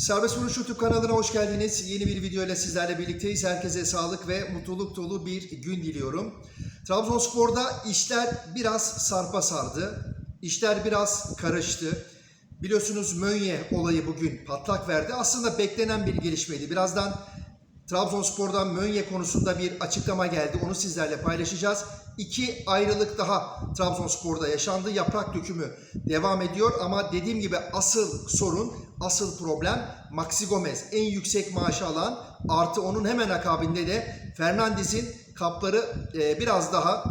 Serbest Vuruş YouTube kanalına hoş geldiniz. Yeni bir video ile sizlerle birlikteyiz. Herkese sağlık ve mutluluk dolu bir gün diliyorum. Trabzonspor'da işler biraz sarpa sardı. İşler biraz karıştı. Biliyorsunuz Mönye olayı bugün patlak verdi. Aslında beklenen bir gelişmeydi. Birazdan Trabzonspor'dan Mönye konusunda bir açıklama geldi. Onu sizlerle paylaşacağız. İki ayrılık daha Trabzonspor'da yaşandı. Yaprak dökümü devam ediyor ama dediğim gibi asıl sorun, asıl problem Maxi Gomez. En yüksek maaşı alan artı onun hemen akabinde de Fernandez'in kapları e, biraz daha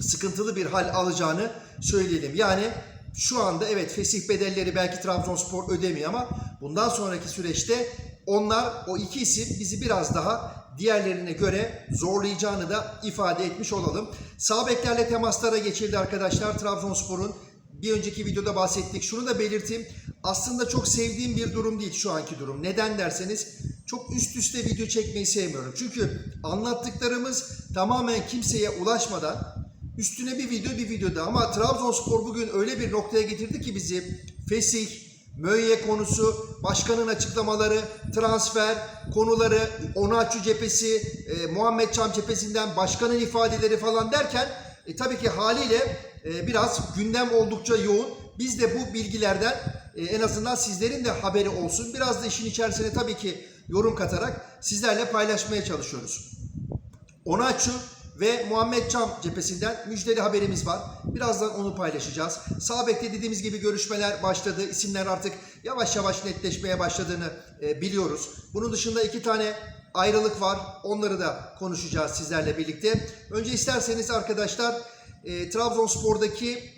sıkıntılı bir hal alacağını söyleyelim. Yani şu anda evet fesih bedelleri belki Trabzonspor ödemiyor ama bundan sonraki süreçte onlar o iki isim bizi biraz daha diğerlerine göre zorlayacağını da ifade etmiş olalım. Sağ beklerle temaslara geçildi arkadaşlar Trabzonspor'un. Bir önceki videoda bahsettik. Şunu da belirteyim. Aslında çok sevdiğim bir durum değil şu anki durum. Neden derseniz çok üst üste video çekmeyi sevmiyorum. Çünkü anlattıklarımız tamamen kimseye ulaşmadan üstüne bir video bir videoda ama Trabzonspor bugün öyle bir noktaya getirdi ki bizi fesih, Mönye konusu, başkanın açıklamaları, transfer konuları, Onaçu cephesi, e, Muhammed Çam cephesinden başkanın ifadeleri falan derken e, tabii ki haliyle e, biraz gündem oldukça yoğun. Biz de bu bilgilerden e, en azından sizlerin de haberi olsun. Biraz da işin içerisine tabii ki yorum katarak sizlerle paylaşmaya çalışıyoruz. Onaçu ve Muhammed Çam cephesinden müjdeli haberimiz var. Birazdan onu paylaşacağız. Sağ bekte dediğimiz gibi görüşmeler başladı. İsimler artık yavaş yavaş netleşmeye başladığını e, biliyoruz. Bunun dışında iki tane ayrılık var. Onları da konuşacağız sizlerle birlikte. Önce isterseniz arkadaşlar e, Trabzonspor'daki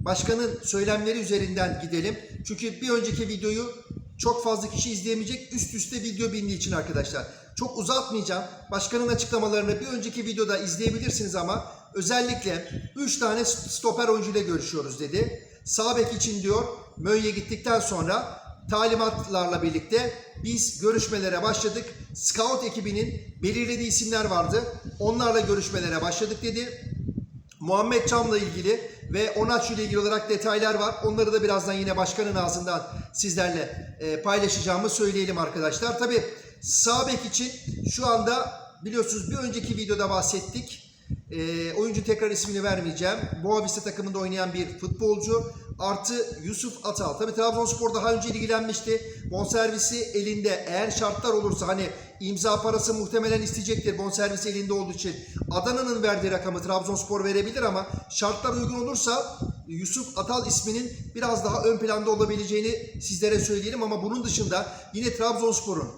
başkanın söylemleri üzerinden gidelim. Çünkü bir önceki videoyu çok fazla kişi izleyemeyecek üst üste video bindiği için arkadaşlar. Çok uzatmayacağım. Başkanın açıklamalarını bir önceki videoda izleyebilirsiniz ama özellikle 3 tane stoper oyuncuyla görüşüyoruz dedi. Sağ bek için diyor Mönye gittikten sonra talimatlarla birlikte biz görüşmelere başladık. Scout ekibinin belirlediği isimler vardı. Onlarla görüşmelere başladık dedi. Muhammed Çam'la ilgili ve Onaçu ile ilgili olarak detaylar var. Onları da birazdan yine başkanın ağzından sizlerle e, paylaşacağımı söyleyelim arkadaşlar. Tabi sağ bek için şu anda biliyorsunuz bir önceki videoda bahsettik. E, oyuncu tekrar ismini vermeyeceğim. Boavista takımında oynayan bir futbolcu. Artı Yusuf Atal. Tabi Trabzonspor daha önce ilgilenmişti. Bonservisi elinde. Eğer şartlar olursa hani imza parası muhtemelen isteyecektir bonservisi elinde olduğu için. Adana'nın verdiği rakamı Trabzonspor verebilir ama şartlar uygun olursa Yusuf Atal isminin biraz daha ön planda olabileceğini sizlere söyleyelim ama bunun dışında yine Trabzonspor'un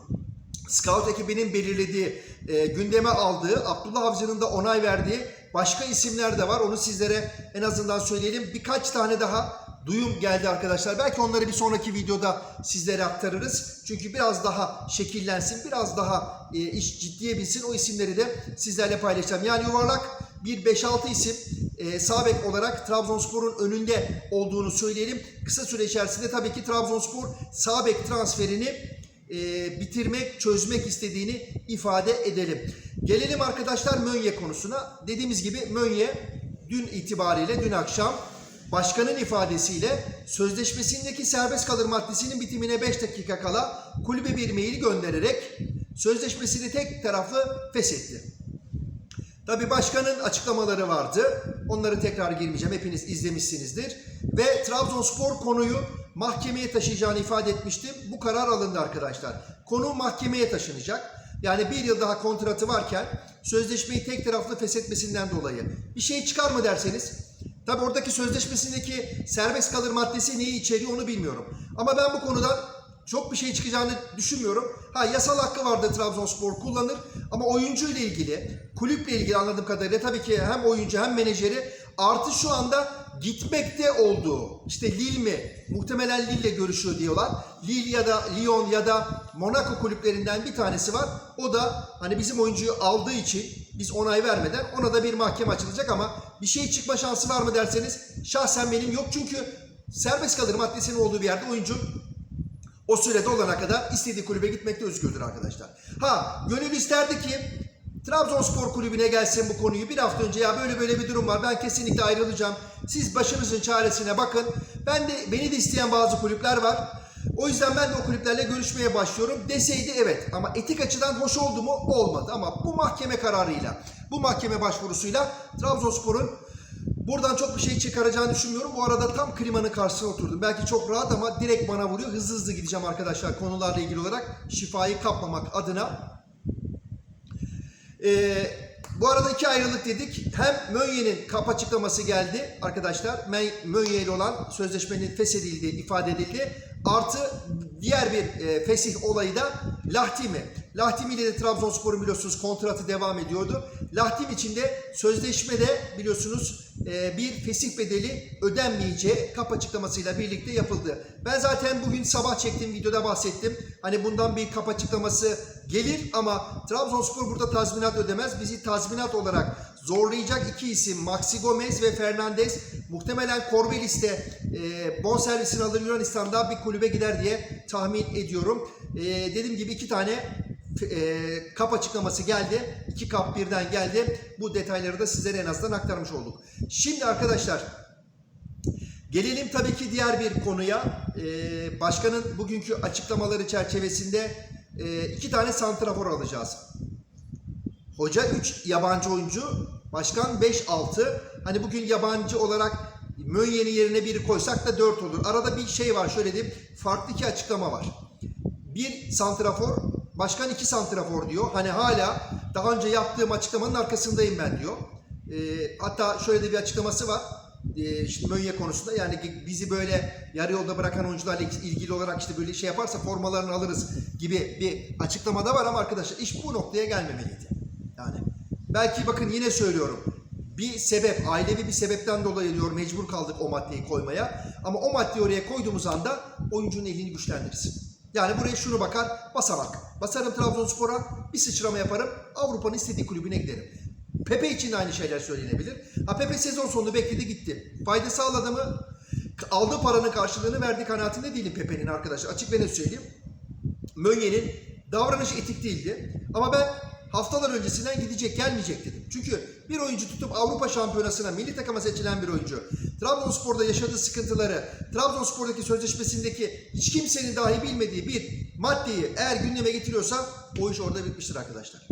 Scout ekibinin belirlediği, e, gündeme aldığı, Abdullah Avcı'nın da onay verdiği başka isimler de var. Onu sizlere en azından söyleyelim. Birkaç tane daha duyum geldi arkadaşlar. Belki onları bir sonraki videoda sizlere aktarırız. Çünkü biraz daha şekillensin, biraz daha e, iş ciddiye binsin. O isimleri de sizlerle paylaşacağım. Yani yuvarlak bir 5-6 isim e, sağ olarak Trabzonspor'un önünde olduğunu söyleyelim. Kısa süre içerisinde tabii ki Trabzonspor sağ bek transferini e, bitirmek, çözmek istediğini ifade edelim. Gelelim arkadaşlar Mönye konusuna. Dediğimiz gibi Mönye dün itibariyle, dün akşam başkanın ifadesiyle sözleşmesindeki serbest kalır maddesinin bitimine 5 dakika kala kulübe bir mail göndererek sözleşmesini tek taraflı feshetti. Tabi başkanın açıklamaları vardı. Onları tekrar girmeyeceğim. Hepiniz izlemişsinizdir. Ve Trabzonspor konuyu mahkemeye taşıyacağını ifade etmiştim. Bu karar alındı arkadaşlar. Konu mahkemeye taşınacak. Yani bir yıl daha kontratı varken sözleşmeyi tek taraflı feshetmesinden dolayı bir şey çıkar mı derseniz Tabi oradaki sözleşmesindeki serbest kalır maddesi neyi içeriyor onu bilmiyorum. Ama ben bu konudan çok bir şey çıkacağını düşünmüyorum. Ha yasal hakkı vardı Trabzonspor kullanır ama oyuncu ile ilgili, kulüple ilgili anladığım kadarıyla tabii ki hem oyuncu hem menajeri artı şu anda gitmekte olduğu işte Lille mi muhtemelen Lille ile görüşüyor diyorlar. Lille ya da Lyon ya da Monaco kulüplerinden bir tanesi var. O da hani bizim oyuncuyu aldığı için biz onay vermeden ona da bir mahkeme açılacak ama bir şey çıkma şansı var mı derseniz şahsen benim yok çünkü serbest kalır maddesinin olduğu bir yerde oyuncu o sürede olana kadar istediği kulübe gitmekte özgürdür arkadaşlar. Ha gönül isterdi ki Trabzonspor kulübüne gelsin bu konuyu bir hafta önce ya böyle böyle bir durum var ben kesinlikle ayrılacağım. Siz başınızın çaresine bakın. Ben de beni de isteyen bazı kulüpler var. O yüzden ben de o kulüplerle görüşmeye başlıyorum deseydi evet. Ama etik açıdan hoş oldu mu? Olmadı. Ama bu mahkeme kararıyla, bu mahkeme başvurusuyla Trabzonspor'un buradan çok bir şey çıkaracağını düşünmüyorum. Bu arada tam klimanın karşısına oturdum. Belki çok rahat ama direkt bana vuruyor. Hızlı hızlı gideceğim arkadaşlar konularla ilgili olarak. Şifayı kapmamak adına. Ee, bu arada iki ayrılık dedik. Hem Mönye'nin kap açıklaması geldi arkadaşlar. Mönye ile olan sözleşmenin feshedildiği ifade edildi. Artı diğer bir e, fesih olayı da Lahtimi. Lahtimi ile de Trabzonspor'un biliyorsunuz kontratı devam ediyordu. Lahtim için de sözleşmede biliyorsunuz e, bir fesih bedeli ödenmeyeceği kap açıklamasıyla birlikte yapıldı. Ben zaten bugün sabah çektiğim videoda bahsettim. Hani bundan bir kap açıklaması gelir ama Trabzonspor burada tazminat ödemez. Bizi tazminat olarak zorlayacak iki isim Maxi Gomez ve Fernandez. Muhtemelen Corbelis de e, bonservisini alır Yunanistan'da bir kulübe gider diye tahmin ediyorum. E, dediğim gibi iki tane e, kap açıklaması geldi. İki kap birden geldi. Bu detayları da sizlere en azından aktarmış olduk. Şimdi arkadaşlar Gelelim tabii ki diğer bir konuya. Ee, başkanın bugünkü açıklamaları çerçevesinde e, iki tane santrafor alacağız. Hoca 3 yabancı oyuncu, başkan 5-6. Hani bugün yabancı olarak Mönye'nin yerine biri koysak da 4 olur. Arada bir şey var şöyle diyeyim. Farklı iki açıklama var. Bir santrafor, başkan iki santrafor diyor. Hani hala daha önce yaptığım açıklamanın arkasındayım ben diyor. Ee, hatta şöyle de bir açıklaması var. Ee, işte Mönye konusunda yani bizi böyle yarı yolda bırakan oyuncularla ilgili olarak işte böyle şey yaparsa formalarını alırız gibi bir açıklamada var ama arkadaşlar iş bu noktaya gelmemeliydi. Yani belki bakın yine söylüyorum. Bir sebep, ailevi bir sebepten dolayı diyor mecbur kaldık o maddeyi koymaya. Ama o maddeyi oraya koyduğumuz anda oyuncunun elini güçlendirirsin. Yani buraya şunu bakar, basamak. Basarım Trabzonspor'a, bir sıçrama yaparım, Avrupa'nın istediği kulübüne giderim. Pepe için de aynı şeyler söylenebilir. Ha Pepe sezon sonunu bekledi gitti. Fayda sağladı mı? Aldığı paranın karşılığını verdiği kanaatinde değilim Pepe'nin arkadaşlar. Açık ve net söyleyeyim. Mönye'nin davranışı etik değildi. Ama ben haftalar öncesinden gidecek gelmeyecek dedim. Çünkü bir oyuncu tutup Avrupa Şampiyonası'na milli takıma seçilen bir oyuncu Trabzonspor'da yaşadığı sıkıntıları, Trabzonspor'daki sözleşmesindeki hiç kimsenin dahi bilmediği bir maddeyi eğer gündeme getiriyorsa o iş orada bitmiştir arkadaşlar.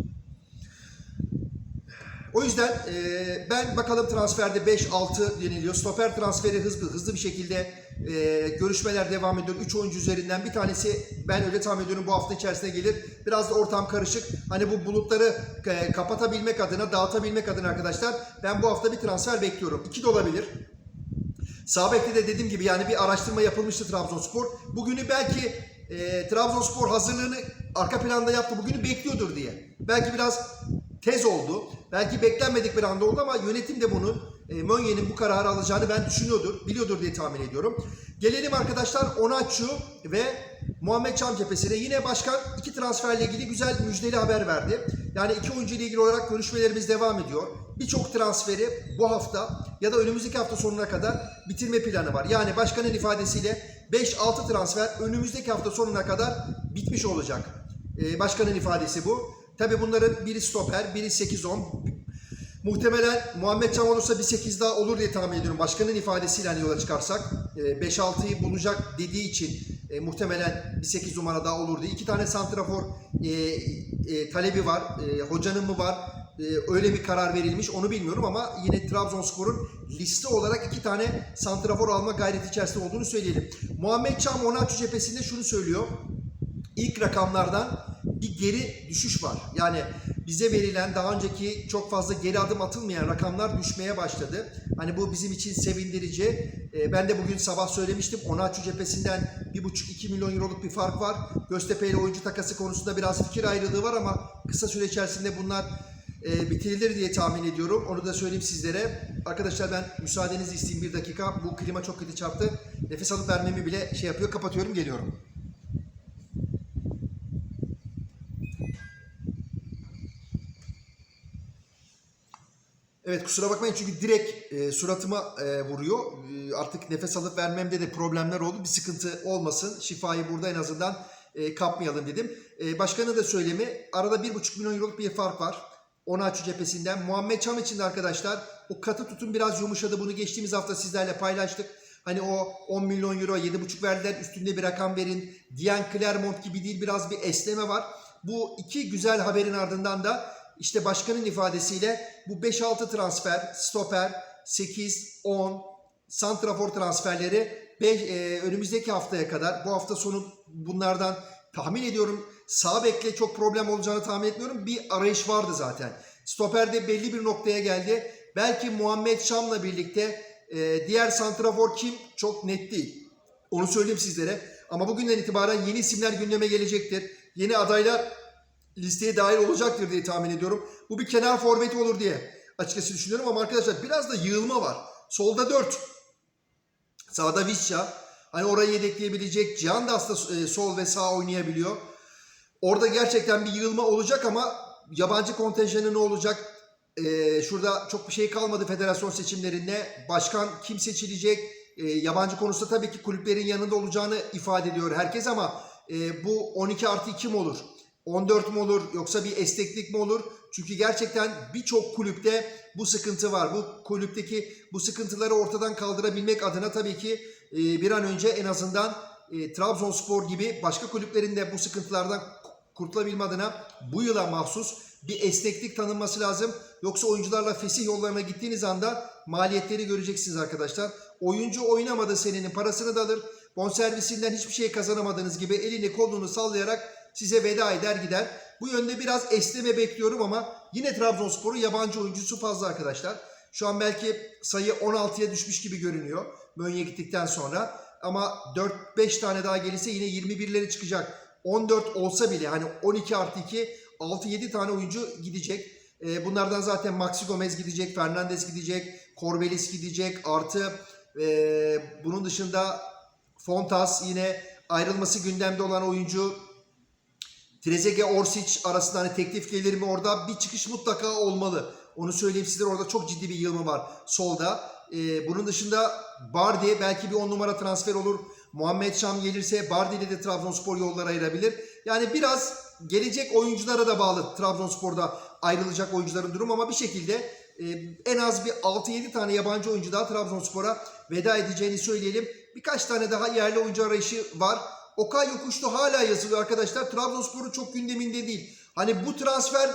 O yüzden e, ben bakalım transferde 5-6 deniliyor. Stoper transferi hızlı hızlı bir şekilde e, görüşmeler devam ediyor. 3 oyuncu üzerinden bir tanesi ben öyle tahmin ediyorum bu hafta içerisinde gelir. Biraz da ortam karışık. Hani bu bulutları e, kapatabilmek adına, dağıtabilmek adına arkadaşlar ben bu hafta bir transfer bekliyorum. 2 de olabilir. Sağ bekte de dediğim gibi yani bir araştırma yapılmıştı Trabzonspor. Bugünü belki e, Trabzonspor hazırlığını arka planda yaptı. Bugünü bekliyordur diye. Belki biraz tez oldu. Belki beklenmedik bir anda oldu ama yönetim de bunu e, Mönye'nin bu kararı alacağını ben düşünüyordur, biliyordur diye tahmin ediyorum. Gelelim arkadaşlar Onaçu ve Muhammed Çam cephesine. Yine başkan iki transferle ilgili güzel müjdeli haber verdi. Yani iki oyuncu ile ilgili olarak görüşmelerimiz devam ediyor. Birçok transferi bu hafta ya da önümüzdeki hafta sonuna kadar bitirme planı var. Yani başkanın ifadesiyle 5-6 transfer önümüzdeki hafta sonuna kadar bitmiş olacak. Ee, başkanın ifadesi bu. Tabi bunların biri stoper, biri 8-10. Muhtemelen Muhammed Can olursa bir 8 daha olur diye tahmin ediyorum. Başkanın ifadesiyle hani yola çıkarsak. e, 5-6'yı bulacak dediği için e, muhtemelen bir 8 numara daha olur diye. İki tane santrafor e, e, talebi var. E, hocanın mı var? E, öyle bir karar verilmiş onu bilmiyorum ama yine Trabzonspor'un liste olarak iki tane santrafor alma gayreti içerisinde olduğunu söyleyelim. Muhammed Can Onaçu cephesinde şunu söylüyor ilk rakamlardan bir geri düşüş var. Yani bize verilen daha önceki çok fazla geri adım atılmayan rakamlar düşmeye başladı. Hani bu bizim için sevindirici. Ee, ben de bugün sabah söylemiştim. Onaçu cephesinden 1,5-2 milyon euroluk bir fark var. Göztepe ile oyuncu takası konusunda biraz fikir ayrılığı var ama kısa süre içerisinde bunlar e, bitirilir diye tahmin ediyorum. Onu da söyleyeyim sizlere. Arkadaşlar ben müsaadenizi isteyeyim bir dakika. Bu klima çok kötü çarptı. Nefes alıp vermemi bile şey yapıyor. Kapatıyorum geliyorum. Evet kusura bakmayın çünkü direkt e, suratıma e, vuruyor. E, artık nefes alıp vermemde de problemler oldu. Bir sıkıntı olmasın. Şifayı burada en azından e, kapmayalım dedim. E, başkanı da söylemi arada 1,5 milyon euroluk bir fark var. Onaçu cephesinden. Muhammed Çam için de arkadaşlar o katı tutum biraz yumuşadı. Bunu geçtiğimiz hafta sizlerle paylaştık. Hani o 10 milyon euro 7,5 verdiler üstünde bir rakam verin diyen Clermont gibi değil biraz bir esneme var. Bu iki güzel haberin ardından da işte başkanın ifadesiyle bu 5-6 transfer, stoper, 8, 10, santrafor transferleri beş- e, önümüzdeki haftaya kadar bu hafta sonu bunlardan tahmin ediyorum sağ bekle çok problem olacağını tahmin etmiyorum. Bir arayış vardı zaten. Stoper'de belli bir noktaya geldi. Belki Muhammed Şam'la birlikte e, diğer santrafor kim çok net değil. Onu söyleyeyim sizlere. Ama bugünden itibaren yeni isimler gündeme gelecektir. Yeni adaylar listeye dahil olacaktır diye tahmin ediyorum. Bu bir kenar forveti olur diye açıkçası düşünüyorum ama arkadaşlar biraz da yığılma var. Solda 4. Sağda Visca. Hani orayı yedekleyebilecek. Cihan da aslında e, sol ve sağ oynayabiliyor. Orada gerçekten bir yığılma olacak ama yabancı kontenjanı ne olacak? Ee, şurada çok bir şey kalmadı federasyon seçimlerinde. Başkan kim seçilecek? Ee, yabancı konusunda tabii ki kulüplerin yanında olacağını ifade ediyor herkes ama e, bu 12 artı 2 mi olur? 14 mu olur yoksa bir esneklik mi olur? Çünkü gerçekten birçok kulüpte bu sıkıntı var. Bu kulüpteki bu sıkıntıları ortadan kaldırabilmek adına tabii ki e, bir an önce en azından e, Trabzonspor gibi başka kulüplerin de bu sıkıntılardan kurtulabilme adına bu yıla mahsus bir esneklik tanınması lazım. Yoksa oyuncularla fesih yollarına gittiğiniz anda maliyetleri göreceksiniz arkadaşlar. Oyuncu oynamadı senenin parasını da alır. Bonservisinden hiçbir şey kazanamadığınız gibi elini kolunu sallayarak size veda eder gider. Bu yönde biraz esneme bekliyorum ama yine Trabzonspor'un yabancı oyuncusu fazla arkadaşlar. Şu an belki sayı 16'ya düşmüş gibi görünüyor. Mönye gittikten sonra. Ama 4-5 tane daha gelirse yine 21'leri çıkacak. 14 olsa bile hani 12 artı 2 6-7 tane oyuncu gidecek. Ee, bunlardan zaten Maxi Gomez gidecek, Fernandez gidecek, Corbelis gidecek. Artı e, bunun dışında Fontas yine ayrılması gündemde olan oyuncu. Trezeguet Orsic arasında hani teklif gelir mi orada bir çıkış mutlaka olmalı. Onu söyleyeyim sizlere orada çok ciddi bir yığılma var solda. Ee, bunun dışında Bardi belki bir on numara transfer olur. Muhammed Şam gelirse Bardi ile de Trabzonspor yolları ayırabilir. Yani biraz gelecek oyunculara da bağlı Trabzonspor'da ayrılacak oyuncuların durumu ama bir şekilde e, en az bir 6-7 tane yabancı oyuncu daha Trabzonspor'a veda edeceğini söyleyelim. Birkaç tane daha yerli oyuncu arayışı var. Okay Yokuşlu hala yazılıyor arkadaşlar. Trabzonspor'un çok gündeminde değil. Hani bu transfer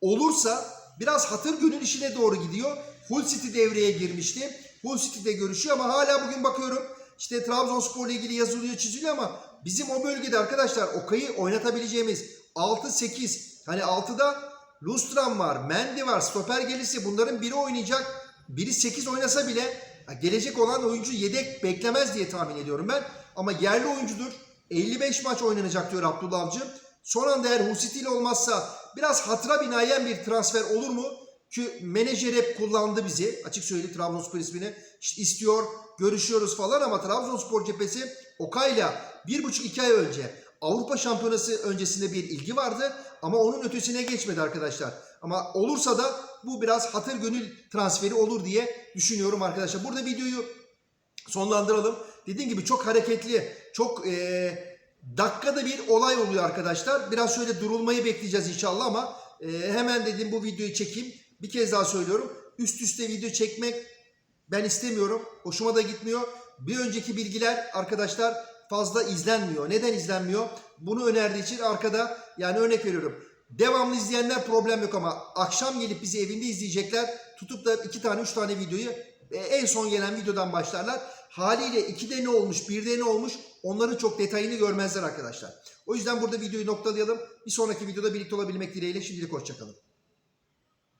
olursa biraz hatır gönül işine doğru gidiyor. Hull City devreye girmişti. Hull City'de görüşüyor ama hala bugün bakıyorum işte Trabzonspor'la ilgili yazılıyor çiziliyor ama bizim o bölgede arkadaşlar Okay'ı oynatabileceğimiz 6-8 hani 6'da Lustran var, Mendy var, stoper gelirse bunların biri oynayacak. Biri 8 oynasa bile gelecek olan oyuncu yedek beklemez diye tahmin ediyorum ben. Ama yerli oyuncudur. 55 maç oynanacak diyor Abdullah Avcı. Son anda eğer Husiti ile olmazsa biraz hatıra binayen bir transfer olur mu? Ki menajer hep kullandı bizi. Açık söyleyeyim Trabzonspor ismini. İstiyor, görüşüyoruz falan ama Trabzonspor cephesi Okay'la bir buçuk iki ay önce Avrupa Şampiyonası öncesinde bir ilgi vardı ama onun ötesine geçmedi arkadaşlar. Ama olursa da bu biraz hatır gönül transferi olur diye düşünüyorum arkadaşlar. Burada videoyu sonlandıralım. Dediğim gibi çok hareketli, çok e, dakikada bir olay oluyor arkadaşlar. Biraz şöyle durulmayı bekleyeceğiz inşallah ama e, hemen dedim bu videoyu çekeyim. Bir kez daha söylüyorum. Üst üste video çekmek ben istemiyorum. Hoşuma da gitmiyor. Bir önceki bilgiler arkadaşlar fazla izlenmiyor. Neden izlenmiyor? Bunu önerdiği için arkada yani örnek veriyorum. Devamlı izleyenler problem yok ama akşam gelip bizi evinde izleyecekler. Tutup da iki tane üç tane videoyu e, en son gelen videodan başlarlar. Haliyle 2'de ne olmuş, 1'de ne olmuş onların çok detayını görmezler arkadaşlar. O yüzden burada videoyu noktalayalım. Bir sonraki videoda birlikte olabilmek dileğiyle şimdilik hoşçakalın.